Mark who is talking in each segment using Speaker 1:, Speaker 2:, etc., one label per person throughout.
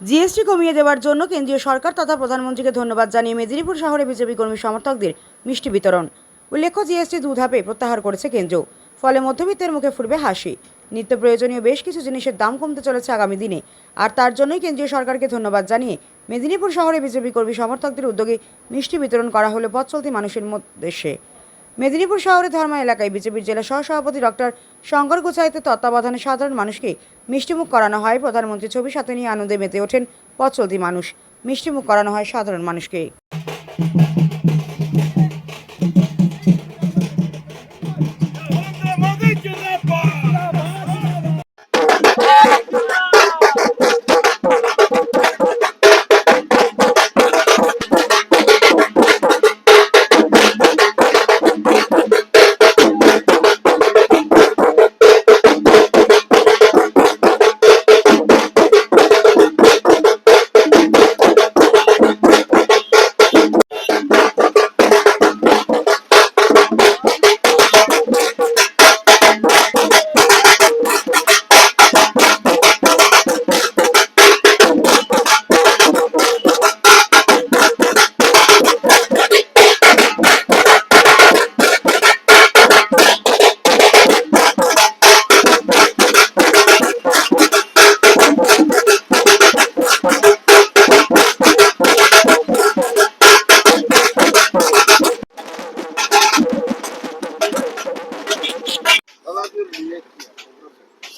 Speaker 1: GST কমিয়ে দেওয়ার জন্য কেন্দ্রীয় সরকার তথা প্রধানমন্ত্রীকে ধন্যবাদ জানিয়ে মেদিনীপুর শহরে বিজেপি কর্মী সমর্থকদের মিষ্টি বিতরণ। উল্লেখ্য, জিএসটি দু ধাপে প্রত্যাহার করেছে কেন্দ্র। ফলে মধ্যবিত্তের মুখে ফুটবে হাসি। নিত্য প্রয়োজনীয় বেশ কিছু জিনিসের দাম কমতে চলেছে আগামী দিনে। আর তার জন্যই কেন্দ্রীয় সরকারকে ধন্যবাদ জানিয়ে মেদিনীপুর শহরে বিজেপি কর্মী সমর্থকদের উদ্যোগে মিষ্টি বিতরণ করা হলো পথ চলতি মানুষের মধ্যে মেদিনীপুর শহরের ধর্মা এলাকায় বিজেপির জেলা সহসভাপতি ডক্টর শঙ্কর গোচাইতের তত্ত্বাবধানে সাধারণ মানুষকে মিষ্টিমুখ করানো হয়। প্রধানমন্ত্রী ছবি সাথে নিয়ে আনন্দে মেতে ওঠেন পথচলতি মানুষ। মিষ্টিমুখ করানো হয় সাধারণ মানুষকে।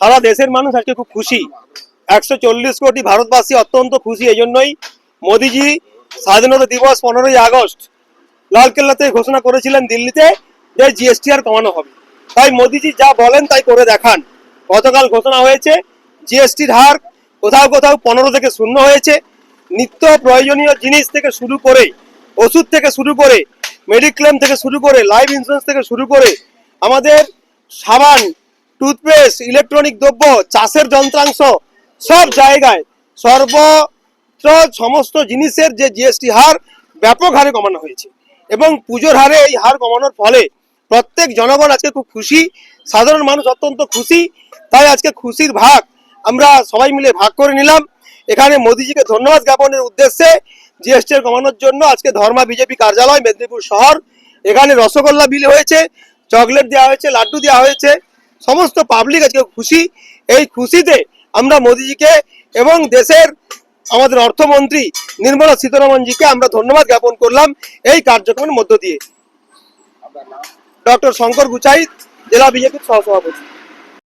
Speaker 2: সারা দেশের মানুষ আজকে খুব খুশি। একশো চল্লিশ কোটি ভারতবাসী অত্যন্ত খুশি এই জন্যই মোদিজি স্বাধীনতা দিবস পনেরোই আগস্ট লালকেল্লাতে ঘোষণা করেছিলেন দিল্লিতে যে জিএসটি আর কমানো হবে। তাই মোদিজি যা বলেন তাই করে দেখান। গতকাল ঘোষণা হয়েছে জিএসটির হার কোথাও কোথাও পনেরো থেকে শূন্য হয়েছে। নিত্য প্রয়োজনীয় জিনিস থেকে শুরু করে, ওষুধ থেকে শুরু করে মেডিক্লেম থেকে শুরু করে লাইফ ইন্স্যুরেন্স থেকে শুরু করে আমাদের সাবান টুথপেস্ট, ইলেকট্রনিক দ্রব্য, চাষের যন্ত্রাংশ, সব জায়গায় সর্বত্র সমস্ত জিনিসের যে জিএসটি হার ব্যাপক হারে কমানো হয়েছে এবং পুজোর হারে এই হার কমানোর ফলে প্রত্যেক জনগণ আজকে খুব খুশি, সাধারণ মানুষ অত্যন্ত খুশি। তাই আজকে খুশির ভাগ আমরা সবাই মিলে ভাগ করে নিলাম। এখানে মোদিজিকে ধন্যবাদ জ্ঞাপনের উদ্দেশ্যে জিএসটি কমানোর জন্য আজকে ধর্মা বিজেপি কার্যালয়, মেদিনীপুর শহর। এখানে রসগোল্লা বিলি হয়েছে, চকলেট দেওয়া হয়েছে, লাড্ডু দেওয়া হয়েছে। সমস্ত পাবলিক আজকে খুশি। এই খুশিতে আমরা মোদিজিকে এবং দেশের আমাদের অর্থমন্ত্রী নির্মলা সীতারমনজিকে আমরা ধন্যবাদ জ্ঞাপন করলাম এই কার্যক্রমের মধ্য দিয়ে। ডক্টর শঙ্কর গুচাই, জেলা বিজেপির সহসভাপতি।